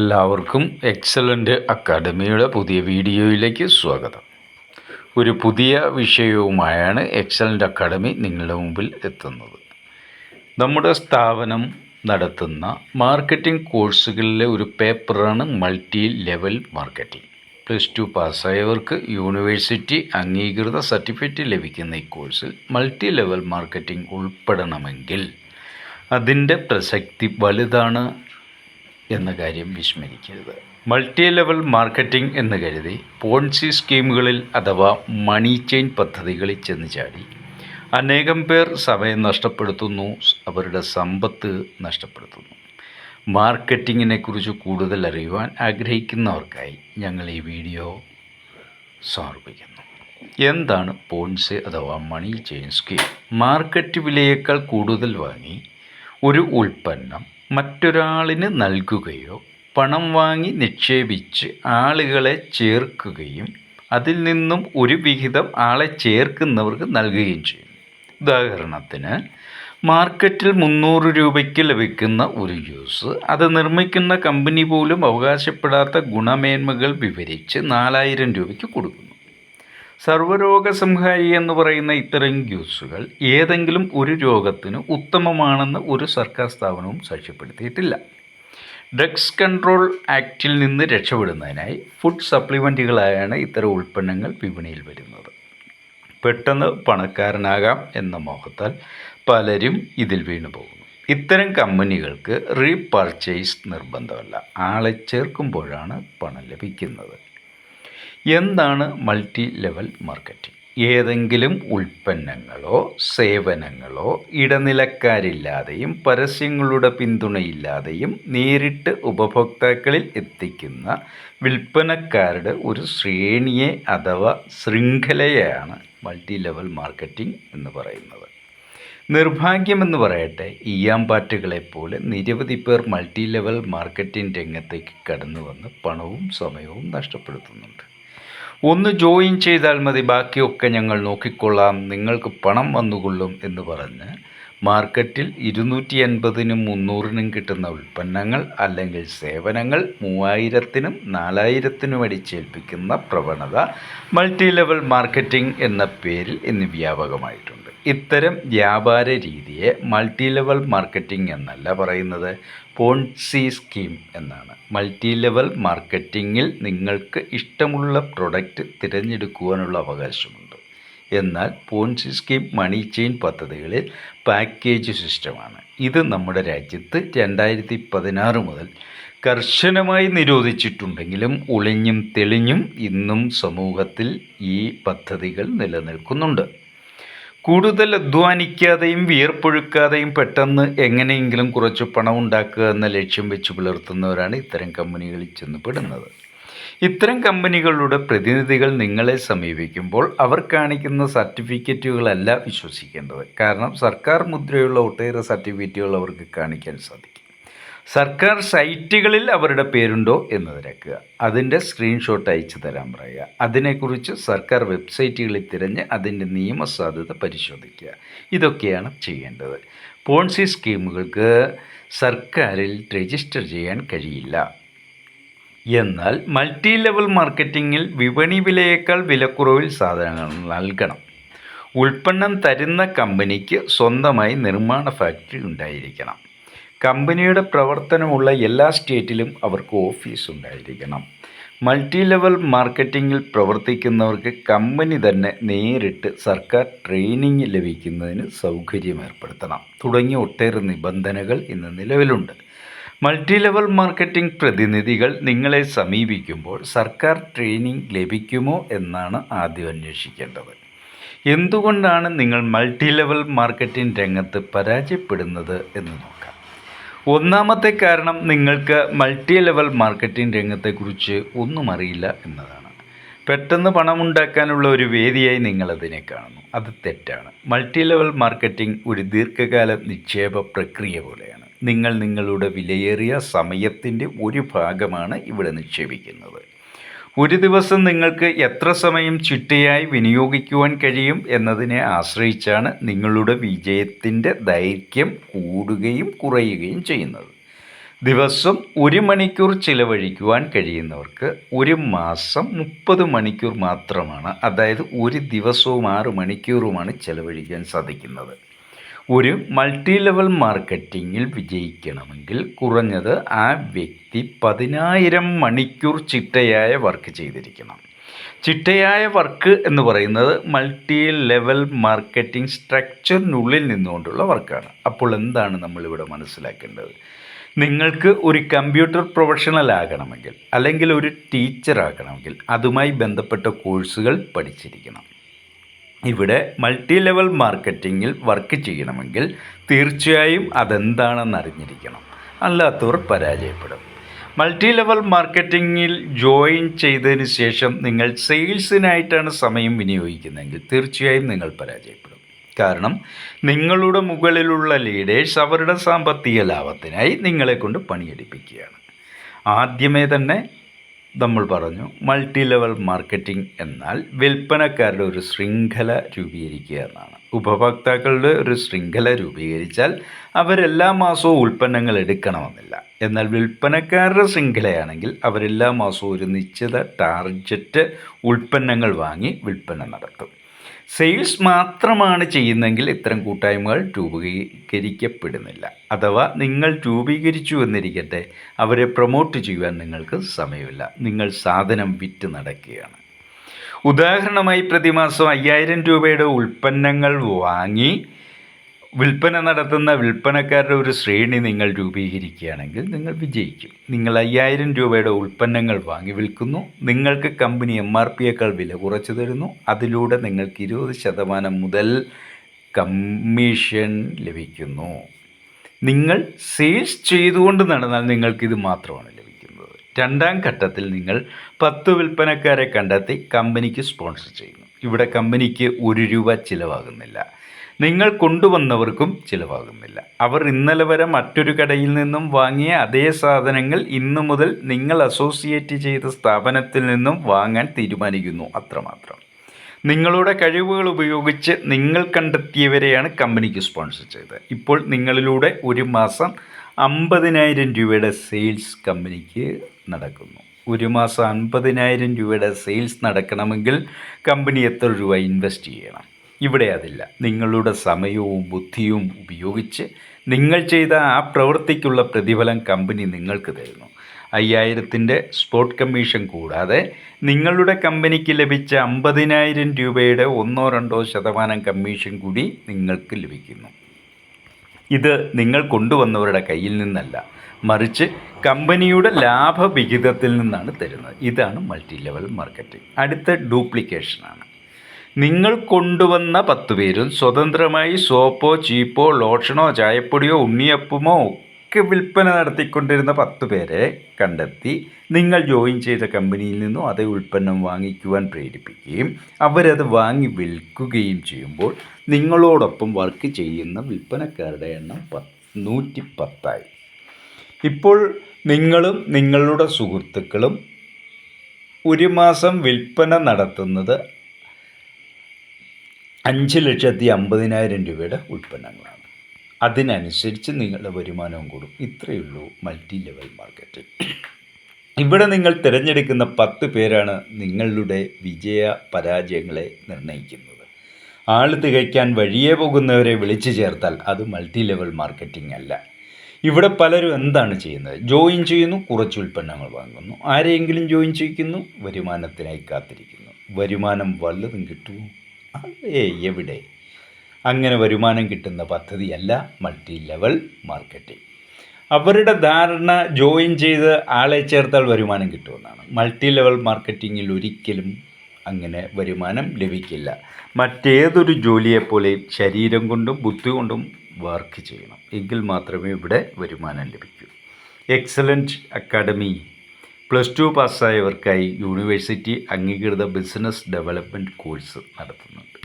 എല്ലാവർക്കും എക്സലന്റ് അക്കാഡമിയുടെ പുതിയ വീഡിയോയിലേക്ക് സ്വാഗതം. ഒരു പുതിയ വിഷയവുമായാണ് എക്സലന്റ് അക്കാഡമി നിങ്ങളുടെ മുമ്പിൽ എത്തുന്നത്. നമ്മുടെ സ്ഥാപനം നടത്തുന്ന മാർക്കറ്റിംഗ് കോഴ്സുകളിലെ ഒരു പേപ്പറാണ് multi level marketing. Plus two പാസ്സായവർക്ക് university അംഗീകൃത സർട്ടിഫിക്കറ്റ് ലഭിക്കുന്ന ഈ കോഴ്സിൽ മൾട്ടി ലെവൽ മാർക്കറ്റിംഗ് ഉൾപ്പെടണമെങ്കിൽ അതിന്റെ പ്രസക്തി വലുതാണ്. എന്ന കാര്യം വിസ്മരിക്കരുത്. മൾട്ടി ലെവൽ മാർക്കറ്റിംഗ് എന്ന് കരുതി പോൺസി സ്കീമുകളിൽ അഥവാ മണി ചെയിൻ പദ്ധതികളിൽ ചെന്ന് ചാടി. അനേകം പേർ സമയം നഷ്ടപ്പെടുത്തുന്നു അവരുടെ സമ്പത്ത് നഷ്ടപ്പെടുത്തുന്നു. മാർക്കറ്റിങ്ങിനെക്കുറിച്ച് കൂടുതൽ അറിയുവാൻ ആഗ്രഹിക്കുന്നവർക്കായി ഞങ്ങൾ ഈ വീഡിയോ സമർപ്പിക്കുന്നു. എന്താണ് പോൺസി അഥവാ മണി ചെയിൻ സ്കീം? മാർക്കറ്റ് വിലയേക്കാൾ കൂടുതൽ വാങ്ങി ഒരു ഉൽപ്പന്നം മറ്റൊരാളിന് നൽകുകയോ പണം വാങ്ങി നിക്ഷേപിച്ച് ആളുകളെ ചേർക്കുകയും അതിൽ നിന്നും ഒരു വിഹിതം ആളെ ചേർക്കുന്നവർക്ക് നൽകുകയും ചെയ്യും. ഉദാഹരണത്തിന് മാർക്കറ്റിൽ മുന്നൂറ് രൂപയ്ക്ക് ലഭിക്കുന്ന ഒരു ജ്യൂസ് അത് നിർമ്മിക്കുന്ന കമ്പനി പോലും അവകാശപ്പെടാത്ത ഗുണമേന്മകൾ വിവരിച്ച് നാലായിരം രൂപയ്ക്ക് കൊടുക്കുന്നു. സർവരോഗസംഹാരി എന്ന് പറയുന്ന ഇത്തരം ജ്യൂസുകൾ ഏതെങ്കിലും ഒരു രോഗത്തിന് ഉത്തമമാണെന്ന് ഒരു സർക്കാർ സ്ഥാപനവും സാക്ഷ്യപ്പെടുത്തിയിട്ടില്ല. ഡ്രഗ്സ് കൺട്രോൾ ആക്റ്റിൽ നിന്ന് രക്ഷപ്പെടുന്നതിനായി ഫുഡ് സപ്ലിമെന്റുകളായാണ് ഇത്തരം ഉൽപ്പന്നങ്ങൾ വിപണിയിൽ വരുന്നത്. പെട്ടെന്ന് പണക്കാരനാകാം എന്ന മോഹത്താൽ പലരും ഇതിൽ വീണു പോകുന്നു. ഇത്തരം കമ്പനികൾക്ക് റീപർച്ചേസ് നിർബന്ധമല്ല. ആളെ ചേർക്കുമ്പോഴാണ് പണം ലഭിക്കുന്നത്. എന്താണ് മൾട്ടി ലെവൽ മാർക്കറ്റിംഗ് ഏതെങ്കിലും ഉൽപ്പന്നങ്ങളോ സേവനങ്ങളോ ഇടനിലക്കാരില്ലാതെയും പരസ്യങ്ങളുടെ പിന്തുണയില്ലാതെയും നേരിട്ട് ഉപഭോക്താക്കളിൽ എത്തിക്കുന്ന വിൽപ്പനക്കാരുടെ ഒരു ശ്രേണിയെ അഥവാ ശൃംഖലയാണ് മൾട്ടി ലെവൽ മാർക്കറ്റിംഗ് എന്ന് പറയുന്നത്. നിർഭാഗ്യമെന്ന് പറയട്ടെ ഈയാമ്പാറ്റുകളെപ്പോലെ നിരവധി പേർ മൾട്ടി ലെവൽ മാർക്കറ്റിംഗ് രംഗത്തേക്ക് കടന്നു വന്ന് പണവും സമയവും നഷ്ടപ്പെടുത്തുന്നുണ്ട്. ഒന്ന് ജോയിൻ ചെയ്താൽ മതി ബാക്കിയൊക്കെ ഞങ്ങൾ നോക്കിക്കൊള്ളാം. നിങ്ങൾക്ക് പണം വന്നുകൊള്ളും എന്ന് പറഞ്ഞ് മാർക്കറ്റിൽ ഇരുന്നൂറ്റി എൺപതിനും മുന്നൂറിനും കിട്ടുന്ന ഉൽപ്പന്നങ്ങൾ അല്ലെങ്കിൽ സേവനങ്ങൾ മൂവായിരത്തിനും നാലായിരത്തിനും അടിച്ചേൽപ്പിക്കുന്ന പ്രവണത മൾട്ടി ലെവൽ മാർക്കറ്റിംഗ് എന്ന പേരിൽ ഇന്ന് വ്യാപകമായിട്ടുണ്ട്. ഇത്തരം വ്യാപാര രീതിയെ മൾട്ടി ലെവൽ മാർക്കറ്റിംഗ് എന്നല്ല പറയുന്നത്. പോൺസി സ്കീം എന്നാണ്. മൾട്ടി ലെവൽ മാർക്കറ്റിങ്ങിൽ നിങ്ങൾക്ക് ഇഷ്ടമുള്ള പ്രൊഡക്റ്റ് തിരഞ്ഞെടുക്കുവാനുള്ള അവകാശമുണ്ട്. എന്നാൽ പോൺസി സ്കീം മണി ചെയിൻ പദ്ധതികളിൽ പാക്കേജ് സിസ്റ്റമാണ് ഇത് നമ്മുടെ രാജ്യത്ത് രണ്ടായിരത്തി പതിനാറ് മുതൽ കർശനമായി നിരോധിച്ചിട്ടുണ്ടെങ്കിലും ഒളിഞ്ഞും തെളിഞ്ഞും ഇന്നും സമൂഹത്തിൽ ഈ പദ്ധതികൾ നിലനിൽക്കുന്നുണ്ട്. കൂടുതൽ അധ്വാനിക്കാതെയും വിയർപ്പൊഴുക്കാതെയും പെട്ടെന്ന് എങ്ങനെയെങ്കിലും കുറച്ച് പണം ഉണ്ടാക്കുക എന്ന ലക്ഷ്യം വെച്ച് പുലർത്തുന്നവരാണ് ഇത്തരം കമ്പനികളിൽ ചെന്ന് പെടുന്നത് ഇത്തരം കമ്പനികളുടെ പ്രതിനിധികൾ നിങ്ങളെ സമീപിക്കുമ്പോൾ അവർ കാണിക്കുന്ന സർട്ടിഫിക്കറ്റുകളല്ല വിശ്വസിക്കേണ്ടത്. കാരണം സർക്കാർ മുദ്രയുള്ള ഒട്ടേറെ സർട്ടിഫിക്കറ്റുകൾ അവർക്ക് കാണിക്കാൻ സാധിക്കും. സർക്കാർ സൈറ്റുകളിൽ അവരുടെ പേരുണ്ടോ എന്ന് തിരക്കുക. അതിന്റെ സ്ക്രീൻഷോട്ട് അയച്ചു തരാൻ പറയുക. അതിനെക്കുറിച്ച് സർക്കാർ വെബ്സൈറ്റുകളിൽ തിരഞ്ഞ് അതിന്റെ നിയമസാധ്യത പരിശോധിക്കുക. ഇതൊക്കെയാണ് ചെയ്യേണ്ടത്. പോൺസി സ്കീമുകൾക്ക് സർക്കാരിൽ രജിസ്റ്റർ ചെയ്യാൻ കഴിയില്ല. എന്നാൽ മൾട്ടി ലെവൽ മാർക്കറ്റിങ്ങിൽ വിപണി വിലയേക്കാൾ വിലക്കുറവിൽ സാധനങ്ങൾ നൽകണം. ഉൽപ്പന്നം തരുന്ന കമ്പനിക്ക് സ്വന്തമായി നിർമ്മാണ ഫാക്ടറി ഉണ്ടായിരിക്കണം. കമ്പനിയുടെ പ്രവർത്തനമുള്ള എല്ലാ സ്റ്റേറ്റിലും അവർക്ക് ഓഫീസ് ഉണ്ടായിരിക്കണം. മൾട്ടി ലെവൽ മാർക്കറ്റിങ്ങിൽ പ്രവർത്തിക്കുന്നവർക്ക് കമ്പനി തന്നെ നേരിട്ട് സർക്കാർ ട്രെയിനിങ് ലഭിക്കുന്നതിന് സൗകര്യം ഏർപ്പെടുത്തണം. തുടങ്ങിയ ഒട്ടേറെ നിബന്ധനകൾ ഇന്ന് നിലവിലുണ്ട്. മൾട്ടി ലെവൽ മാർക്കറ്റിംഗ് പ്രതിനിധികൾ നിങ്ങളെ സമീപിക്കുമ്പോൾ സർക്കാർ ട്രെയിനിങ് ലഭിക്കുമോ എന്നാണ് ആദ്യം അന്വേഷിക്കേണ്ടത്. എന്തുകൊണ്ടാണ് നിങ്ങൾ മൾട്ടി ലെവൽ മാർക്കറ്റിംഗ് രംഗത്ത് പരാജയപ്പെടുന്നത് എന്ന് നോക്കാം. ഒന്നാമത്തെ കാരണം നിങ്ങൾക്ക് മൾട്ടി ലെവൽ മാർക്കറ്റിംഗ് രംഗത്തെക്കുറിച്ച് ഒന്നും അറിയില്ല എന്നതാണ്. പെട്ടെന്ന് പണമുണ്ടാക്കാനുള്ള ഒരു വേദിയായി നിങ്ങളതിനെ കാണുന്നു. അത് തെറ്റാണ്. മൾട്ടി ലെവൽ മാർക്കറ്റിംഗ് ഒരു ദീർഘകാല നിക്ഷേപ പ്രക്രിയ പോലെയാണ്. നിങ്ങൾ നിങ്ങളുടെ വിലയേറിയ സമയത്തിന്റെ ഒരു ഭാഗമാണ് ഇവിടെ നിക്ഷേപിക്കുന്നത്. ഒരു ദിവസം നിങ്ങൾക്ക് എത്ര സമയം ചിട്ടയായി വിനിയോഗിക്കുവാൻ കഴിയും എന്നതിനെ ആശ്രയിച്ചാണ് നിങ്ങളുടെ വിജയത്തിന്റെ ദൈർഘ്യം കൂടുകയും കുറയുകയും ചെയ്യുന്നത്. ദിവസം ഒരു മണിക്കൂർ ചിലവഴിക്കുവാൻ കഴിയുന്നവർക്ക് ഒരു മാസം മുപ്പത് മണിക്കൂർ മാത്രമാണ് അതായത് ഒരു ദിവസവും ആറ് മണിക്കൂറുമാണ് ചിലവഴിക്കാൻ സാധിക്കുന്നത്. ഒരു മൾട്ടി ലെവൽ മാർക്കറ്റിങ്ങിൽ വിജയിക്കണമെങ്കിൽ കുറഞ്ഞത് ആ വ്യക്തി പതിനായിരം മണിക്കൂർ ചിട്ടയായ വർക്ക് ചെയ്തിരിക്കണം. ചിട്ടയായ വർക്ക് എന്ന് പറയുന്നത് മൾട്ടി ലെവൽ മാർക്കറ്റിംഗ് സ്ട്രക്ചറിനുള്ളിൽ നിന്നുകൊണ്ടുള്ള വർക്കാണ്. അപ്പോൾ എന്താണ് നമ്മളിവിടെ മനസ്സിലാക്കേണ്ടത്? നിങ്ങൾക്ക് ഒരു കമ്പ്യൂട്ടർ പ്രൊഫഷണൽ ആകണമെങ്കിൽ അല്ലെങ്കിൽ ഒരു ടീച്ചർ ആകണമെങ്കിൽ അതുമായി ബന്ധപ്പെട്ട കോഴ്സുകൾ പഠിച്ചിരിക്കണം. ഇവിടെ മൾട്ടി ലെവൽ മാർക്കറ്റിങ്ങിൽ വർക്ക് ചെയ്യണമെങ്കിൽ തീർച്ചയായും അതെന്താണെന്ന് അറിഞ്ഞിരിക്കണം. അല്ലാത്തവർ പരാജയപ്പെടും. മൾട്ടി ലെവൽ മാർക്കറ്റിങ്ങിൽ ജോയിൻ ചെയ്തതിന് ശേഷം നിങ്ങൾ സെയിൽസിനായിട്ടാണ് സമയം വിനിയോഗിക്കുന്നതെങ്കിൽ തീർച്ചയായും നിങ്ങൾ പരാജയപ്പെടും. കാരണം നിങ്ങളുടെ മുകളിലുള്ള ലീഡേഴ്സ് അവരുടെ സാമ്പത്തിക ലാഭത്തിനായി നിങ്ങളെ കൊണ്ട് പണിയെടുപ്പിക്കുകയാണ്. ആദ്യമേ തന്നെ നമ്മൾ പറഞ്ഞു മൾട്ടി ലെവൽ മാർക്കറ്റിംഗ് എന്നാൽ വിൽപ്പനക്കാരുടെ ഒരു ശൃംഖല രൂപീകരിക്കുക എന്നാണ്. ഉപഭോക്താക്കളുടെ ഒരു ശൃംഖല രൂപീകരിച്ചാൽ അവരെല്ലാ മാസവും ഉൽപ്പന്നങ്ങൾ എടുക്കണമെന്നില്ല. എന്നാൽ വിൽപ്പനക്കാരുടെ ശൃംഖലയാണെങ്കിൽ അവരെല്ലാ മാസവും ഒരു നിശ്ചിത ടാർജറ്റ് ഉൽപ്പന്നങ്ങൾ വാങ്ങി വിൽപ്പന നടത്തും. സെയിൽസ് മാത്രമാണ് ചെയ്യുന്നതെങ്കിൽ ഇത്തരം കൂട്ടായ്മകൾ രൂപീകരിക്കപ്പെടുന്നില്ല. അഥവാ നിങ്ങൾ രൂപീകരിച്ചു എന്നിരിക്കട്ടെ അവരെ പ്രൊമോട്ട് ചെയ്യുവാൻ നിങ്ങൾക്ക് സമയമില്ല. നിങ്ങൾ സാധനം വിറ്റ് നടക്കുകയാണ്. ഉദാഹരണമായി പ്രതിമാസം അയ്യായിരം രൂപയുടെ ഉൽപ്പന്നങ്ങൾ വാങ്ങി വിൽപ്പന നടത്തുന്ന വിൽപ്പനക്കാരുടെ ഒരു ശ്രേണി നിങ്ങൾ രൂപീകരിക്കുകയാണെങ്കിൽ നിങ്ങൾ വിജയിക്കും. നിങ്ങൾ അയ്യായിരം രൂപയുടെ ഉൽപ്പന്നങ്ങൾ വാങ്ങി വിൽക്കുന്നു. നിങ്ങൾക്ക് കമ്പനി എം ആർ പിയേക്കാൾ വില കുറച്ച് തരുന്നു. അതിലൂടെ നിങ്ങൾക്ക് ഇരുപത് ശതമാനം മുതൽ കമ്മീഷൻ ലഭിക്കുന്നു. നിങ്ങൾ സെയിൽസ് ചെയ്തുകൊണ്ട് നടന്നാൽ നിങ്ങൾക്കിത് മാത്രമാണ് ലഭിക്കുന്നത്. രണ്ടാം ഘട്ടത്തിൽ നിങ്ങൾ പത്ത് വിൽപ്പനക്കാരെ കണ്ടെത്തി കമ്പനിക്ക് സ്പോൺസർ ചെയ്യുന്നു. ഇവിടെ കമ്പനിക്ക് ഒരു രൂപ ചിലവാകുന്നില്ല. നിങ്ങൾ കൊണ്ടുവന്നവർക്കും ചിലവാകുന്നില്ല. അവർ ഇന്നലെ വരെ മറ്റൊരു കടയിൽ നിന്നും വാങ്ങിയ അതേ സാധനങ്ങൾ ഇന്നു മുതൽ നിങ്ങൾ അസോസിയേറ്റ് ചെയ്ത സ്ഥാപനത്തിൽ നിന്നും വാങ്ങാൻ തീരുമാനിക്കുന്നു അത്രമാത്രം. നിങ്ങളുടെ കഴിവുകൾ ഉപയോഗിച്ച് നിങ്ങൾ കണ്ടെത്തിയവരെയാണ് കമ്പനിക്ക് സ്പോൺസർ ചെയ്തത്. ഇപ്പോൾ നിങ്ങളിലൂടെ ഒരു മാസം അമ്പതിനായിരം രൂപയുടെ സെയിൽസ് കമ്പനിക്ക് നടക്കുന്നു. ഒരു മാസം അൻപതിനായിരം രൂപയുടെ സെയിൽസ് നടക്കണമെങ്കിൽ കമ്പനി എത്ര രൂപ ഇൻവെസ്റ്റ് ചെയ്യണം? ഇവിടെ അതില്ല. നിങ്ങളുടെ സമയവും ബുദ്ധിയും ഉപയോഗിച്ച് നിങ്ങൾ ചെയ്ത ആ പ്രവൃത്തിക്കുള്ള പ്രതിഫലം കമ്പനി നിങ്ങൾക്ക് തരുന്നു. അയ്യായിരത്തിന്റെ സ്പോട്ട് കമ്മീഷൻ കൂടാതെ നിങ്ങളുടെ കമ്പനിക്ക് ലഭിച്ച അമ്പതിനായിരം രൂപയുടെ ഒന്നോ രണ്ടോ ശതമാനം കമ്മീഷൻ കൂടി നിങ്ങൾക്ക് ലഭിക്കുന്നു. ഇത് നിങ്ങൾ കൊണ്ടുവന്നവരുടെ കയ്യിൽ നിന്നല്ല. മറിച്ച് കമ്പനിയുടെ ലാഭവിഹിതത്തിൽ നിന്നാണ് തരുന്നത്. ഇതാണ് മൾട്ടി ലെവൽ മാർക്കറ്റിംഗ് അടുത്ത ഡ്യൂപ്ലിക്കേഷനാണ് നിങ്ങൾ കൊണ്ടുവന്ന പത്ത് പേരും സ്വതന്ത്രമായി സോപ്പോ ചീപ്പോ ലോഷനോ ചായപ്പൊടിയോ ഉണ്ണിയപ്പമോ ഒക്കെ വിൽപ്പന നടത്തിക്കൊണ്ടിരുന്ന പത്ത് പേരെ കണ്ടെത്തി നിങ്ങൾ ജോയിൻ ചെയ്ത കമ്പനിയിൽ നിന്നും അതേ ഉൽപ്പന്നം വാങ്ങിക്കുവാൻ പ്രേരിപ്പിക്കുകയും അവരത് വാങ്ങി വിൽക്കുകയും ചെയ്യുമ്പോൾ നിങ്ങളോടൊപ്പം വർക്ക് ചെയ്യുന്ന വിൽപ്പനക്കാരുടെ എണ്ണം പത്ത് നൂറ്റി പത്തായി. ഇപ്പോൾ നിങ്ങളും നിങ്ങളുടെ സുഹൃത്തുക്കളും ഒരു മാസം വിൽപ്പന നടത്തുന്നത് അഞ്ച് ലക്ഷത്തി അമ്പതിനായിരം രൂപയുടെ ഉൽപ്പന്നങ്ങളാണ്. അതിനനുസരിച്ച് നിങ്ങളുടെ വരുമാനവും കൂടും. ഇത്രയേ ഉള്ളൂ മൾട്ടി ലെവൽ മാർക്കറ്റ് ഇവിടെ നിങ്ങൾ തിരഞ്ഞെടുക്കുന്ന പത്ത് പേരാണ് നിങ്ങളുടെ വിജയ പരാജയങ്ങളെ നിർണയിക്കുന്നത് ആൾ തികയ്ക്കാൻ വഴിയേ പോകുന്നവരെ വിളിച്ചു ചേർത്താൽ അത് മൾട്ടി ലെവൽ മാർക്കറ്റിംഗ് അല്ല. ഇവിടെ പലരും എന്താണ് ചെയ്യുന്നത്? ജോയിൻ ചെയ്യുന്നു കുറച്ച് ഉൽപ്പന്നങ്ങൾ വാങ്ങുന്നു. ആരെയെങ്കിലും ജോയിൻ ചെയ്യിക്കുന്നു വരുമാനത്തിനായി കാത്തിരിക്കുന്നു. വരുമാനം വല്ലതും കിട്ടുമോ? ഏ എവിടെ? അങ്ങനെ വരുമാനം കിട്ടുന്ന പദ്ധതിയല്ല മൾട്ടി ലെവൽ മാർക്കറ്റിംഗ്. അവരുടെ ധാരണ ജോയിൻ ചെയ്ത് ആളെ ചേർത്താൽ വരുമാനം കിട്ടുമെന്നാണ്. മൾട്ടി ലെവൽ മാർക്കറ്റിങ്ങിൽ ഒരിക്കലും അങ്ങനെ വരുമാനം ലഭിക്കില്ല. മറ്റേതൊരു ജോലിയെപ്പോലെയും ശരീരം കൊണ്ടും ബുദ്ധി കൊണ്ടും വർക്ക് ചെയ്യണം. എങ്കിൽ മാത്രമേ ഇവിടെ വരുമാനം ലഭിക്കൂ. എക്സലന്റ് അക്കാഡമി പ്ലസ് ടു പാസ്സായവർക്കായി യൂണിവേഴ്സിറ്റി അംഗീകൃത ബിസിനസ് ഡെവലപ്മെന്റ് കോഴ്സ് നടത്തുന്നുണ്ട്.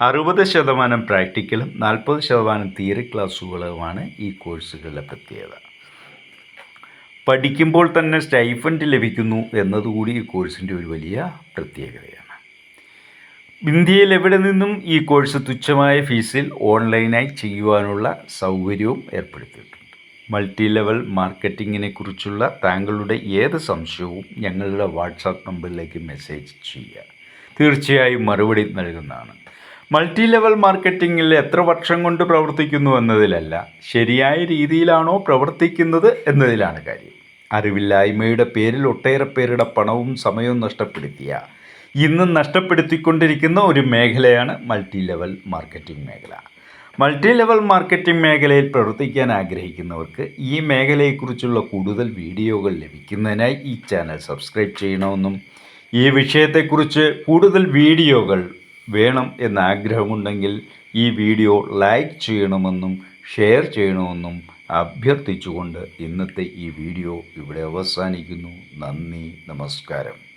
അറുപത് ശതമാനം പ്രാക്ടിക്കലും നാൽപ്പത് ശതമാനം തിയറി ക്ലാസ്സുകളുമാണ് ഈ കോഴ്സുകളുടെ പ്രത്യേകത പഠിക്കുമ്പോൾ തന്നെ സ്റ്റൈഫൻഡ് ലഭിക്കുന്നു എന്നതുകൂടി ഈ കോഴ്സിന്റെ ഒരു വലിയ പ്രത്യേകതയാണ്. ഇന്ത്യയിൽ എവിടെ നിന്നും ഈ കോഴ്സ് തുച്ഛമായ ഫീസിൽ ഓൺലൈനായി ചെയ്യുവാനുള്ള സൗകര്യവും ഏർപ്പെടുത്തിയിട്ടുണ്ട്. മൾട്ടി ലെവൽ മാർക്കറ്റിങ്ങിനെ കുറിച്ചുള്ള താങ്കളുടെ ഏത് സംശയവും ഞങ്ങളുടെ വാട്സാപ്പ് നമ്പറിലേക്ക് മെസ്സേജ് ചെയ്യുക. തീർച്ചയായും മറുപടി നൽകുന്നതാണ്. മൾട്ടി ലെവൽ മാർക്കറ്റിങ്ങിൽ എത്ര വർഷം കൊണ്ട് പ്രവർത്തിക്കുന്നു എന്നതിലല്ല. ശരിയായ രീതിയിലാണോ പ്രവർത്തിക്കുന്നത് എന്നതിലാണ് കാര്യം. അറിവില്ലായ്മയുടെ പേരിൽ ഒട്ടേറെ പേരുടെ പണവും സമയവും നഷ്ടപ്പെടുത്തിയ ഇന്നും നഷ്ടപ്പെടുത്തിക്കൊണ്ടിരിക്കുന്ന ഒരു മേഖലയാണ് മൾട്ടി ലെവൽ മാർക്കറ്റിംഗ് മേഖല. മൾട്ടി ലെവൽ മാർക്കറ്റിംഗ് മേഖലയിൽ പ്രവർത്തിക്കാൻ ആഗ്രഹിക്കുന്നവർക്ക് ഈ മേഖലയെക്കുറിച്ചുള്ള കൂടുതൽ വീഡിയോകൾ ലഭിക്കുന്നതിനായി ഈ ചാനൽ സബ്സ്ക്രൈബ് ചെയ്യണമെന്നും ഈ വിഷയത്തെക്കുറിച്ച് കൂടുതൽ വീഡിയോകൾ വേണം എന്ന ആഗ്രഹമുണ്ടെങ്കിൽ ഈ വീഡിയോ ലൈക്ക് ചെയ്യണമെന്നും ഷെയർ ചെയ്യണമെന്നും അഭ്യർത്ഥിച്ചുകൊണ്ട് ഇന്നത്തെ ഈ വീഡിയോ ഇവിടെ അവസാനിക്കുന്നു. നന്ദി നമസ്കാരം.